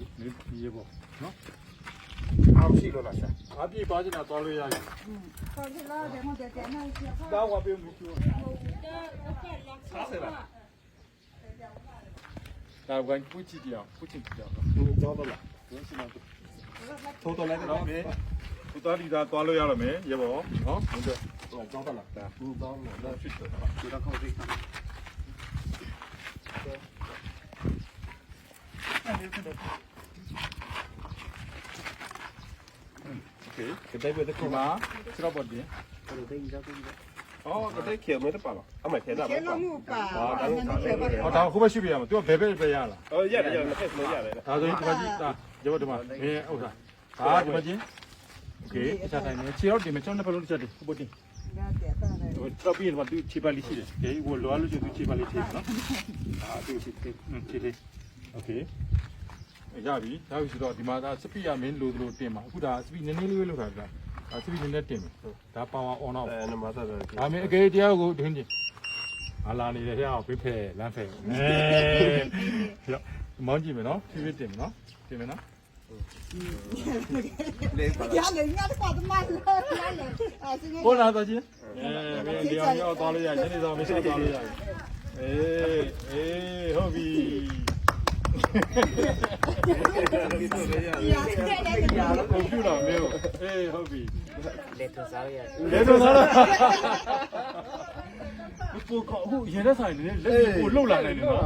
လေနင်းပြေးပေါ့နော်အားရှိလို့လားဆရာအားပြေးပါချင်တာသွားလို့ရရင်ဟုတ်ကဲ့လားဒီမှာတကယ်နိုင်ချင်ပါတော့ဝပေးမှုပြောစားစရာဒါကန်ပူချီတရားပူချီတရားတို့တော့လားဒီစီမံတို့တော့လည်းတော့ပဲသူသားဒီသားသွားလို့ရတော့မယ်ရေပေါ့နော်ဟုတ်တယ်တော့ကြောက်တာလားဒါဘူးတော့လားဖြစ်တယ်ဒီတော့ခေါင်းသေးတယ်အဲ့ဒီကတော့ Okay. Kedai gue dekat mana? Cerah buat dia. Oh, kedai kira mana pala? Amat kira apa? Kira mu pa. Oh, tahu aku masih biar. Tuh bebel biar lah. Oh, iya, iya, masih mau iya. Tahu tu itu macam ni. Jawab tu macam. Eh, oh dah. Ah, tu macam ni. Okay, cerah ni. Cerah dia macam mana perlu cerah dia? Buat dia. တော့ပြီးရင်တော့သူခြေပါလေးရှိတယ်။ဒီဟိုလောအလို့ဆိုသူခြေပါလေးထိတယ်နော်။အာသူခြေထိ။ခြေထိ။ Okay. ရပြီ။ရပြီဆိုတော့ဒီမှာဒါစပီယာမင်းလိုလိုတင်ပါ။အခုဒါစပီနည်းနည်းလေးပဲလောက်တာဒါ။ဒါစပီနည်းနည်းတင်ပြီ။ဒါပါဝါ on off အဲနမသာတယ်။ဒါမင်းအကေတရားကိုဒင်းချင်း။အလာနေတယ်ဟဲ့အောင်ပြဖဲလမ်းဖဲ။အဲ။ရောမောင်းကြည့်မယ်နော်။ဖြည်းဖြည်းတင်မယ်နော်။တင်မယ်နော်လေးပါရလေငါတော့တမန်လို့ရလေအဲစနေ။ပေါ်လာတော့ချင်း။အဲမင်းဒီအောင်ရောက်သွားလို့ရ။ညနေဆောင်မင်းဆက်သွားလို့ရ။အေးအေးဟုတ်ပြီ။ရတဲ့တဲ့ ကွန်ပျူတာမျိုးအေးဟုတ်ပြီလက်ထစားရလေတော့သားလားကိုကောအခုရင်တဲ့ဆိုင်နေလက်ကိုလှုပ်လာနိုင်တယ်နော်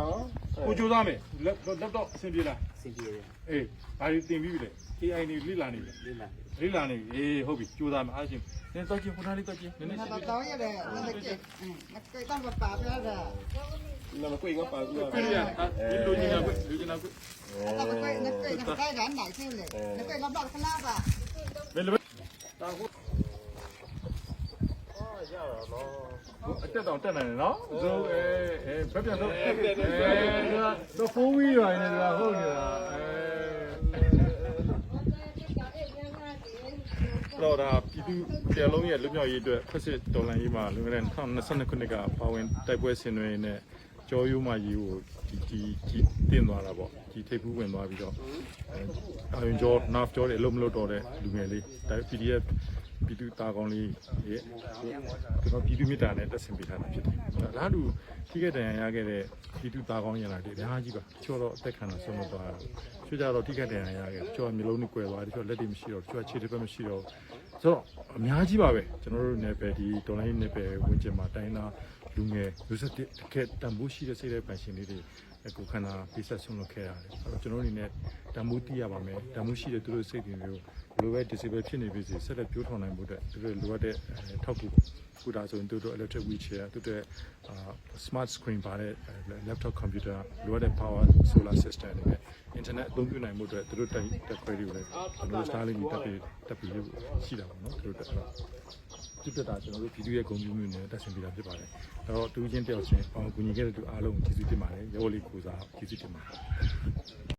ကိုကြိုးစားမယ်လက်လက်တော့အဆင်ပြေလားစင်ပြေရအေးဘာလို့တင်ပြီးပြီလဲ AI နေလိလာနေပြီလေးလာလိလာနေပြီအေးဟုတ်ပြီကြိုးစားမယ်အားရှင်နင်းတော့ချင်းခုနလေးတော့ချင်းနည်းနည်းငါရှိပြီတော့ရတယ်ငါလည်းငါတော့မပါပြတာနမကိုင်ကပါကူပြရဒီလိုချ င်တာကွလူချင်တာကွအဲ့ဒါကိုငါကိုငါကိုရန်နိုင်ချင်းလေငါကိုလောက်တော့ခလာပါဘယ်လိုတာကိုအတက်တော့တက်နိုင်တယ်နော်ဇိုးအဲအဲဘက်ပြန်တော့အဲတော့ဖုန်းပြီးရနေတယ်ဟုတ်နေတာအဲတော့ဒါပြည်သူပြည်လုံးရဲ့လူမျိုးရေးအတွက်ဖက်စစ်တော်လှန်ရေးမှာလွန်ခဲ့တဲ့2022ခုနှစ်ကပါဝင်တိုက်ပွဲဆင်နွှဲနဲ့ကြောရိုးမှရေးကို ဒီဒီဒီတင်သွားတာပေါ့ဒီထိပ်ဖူးဝင်သွားပြီးတော့အဲအရင်ကျော်နာဖကျော်တယ်အလုံးမလို့တော့တဲ့လူငယ်လေးဒါ PDF ပြည်သူတာကောင်းလေးရဲ့ကျွန်တော်ပြည်သူမြစ်တာနဲ့တက်ဆင်ပေးထားတာဖြစ်တယ်။ဒါလားလူထိခဲ့တဲ့ရန်ရခဲ့တဲ့ပြည်သူတာကောင်းရလာတယ်အများကြီးပါ။ချို့တော့အသက်ခံတော့ဆုံးမသွားဘူး။ချို့ကြတော့ထိခဲ့တဲ့ရန်ရခဲ့ချို့ကမျိုးလုံးနဲ့ကွယ်သွားတယ်ချို့လက်တွေမရှိတော့ချို့ကခြေတစ်ဖက်မရှိတော့ဆိုတော့အများကြီးပါပဲကျွန်တော်တို့နယ်ပယ်ဒီတော်လိုင်းနယ်ပယ်ဝင်ကျင်မှာတိုင်းသား လူငယ်လူစက်တကယ်တန်ဖိုးရှိတဲ့စိတ်တဲ့ပန်ရှင်လေးတွေကိုခန္ဓာပိဆက်ဆုံးလုပ်ခဲ့ရတယ်။အဲ့တော့ကျွန်တော်တို့အနေနဲ့တန်ဖိုးသိရပါမယ်။တန်ဖိုးရှိတဲ့သူတို့စိတ်တွေမျိုးလိုပဲ disable ဖြစ်နေပြီစီဆက်လက်ပြောထောင်နိုင်ဖို့အတွက်သူတို့လိုအပ်တဲ့ထောက်ကူခုဒါဆိုရင်သူတို့ electric wheelchair သူတို့အာ smart screen ပါတဲ့ laptop computer လိုအပ်တဲ့ power solar system တွေနဲ့ internet အသုံးပြုနိုင်မှုအတွက်သူတို့တက်တက်ခွဲတွေကိုလည်းကျွန်တော်တို့ Starlink တက်ပြီးတက်ပြီးလို့ရှိတာပေါ့နော်သူတို့တက်တော့ဒီ ပြတာကျွန်တော်တို့ဗီဒီယိုရဲ့ဂုဏ်ပြုမှုနဲ့တက်ဆင်ပြတာဖြစ်ပါတယ်။အဲ့တော့တူချင်းတယောက်ချင်းပေါင်းကူညီခဲ့တဲ့သူအားလုံးကျေးဇူးတင်ပါတယ်။ရောလေးကိုစားကျေးဇူးတင်ပါတယ်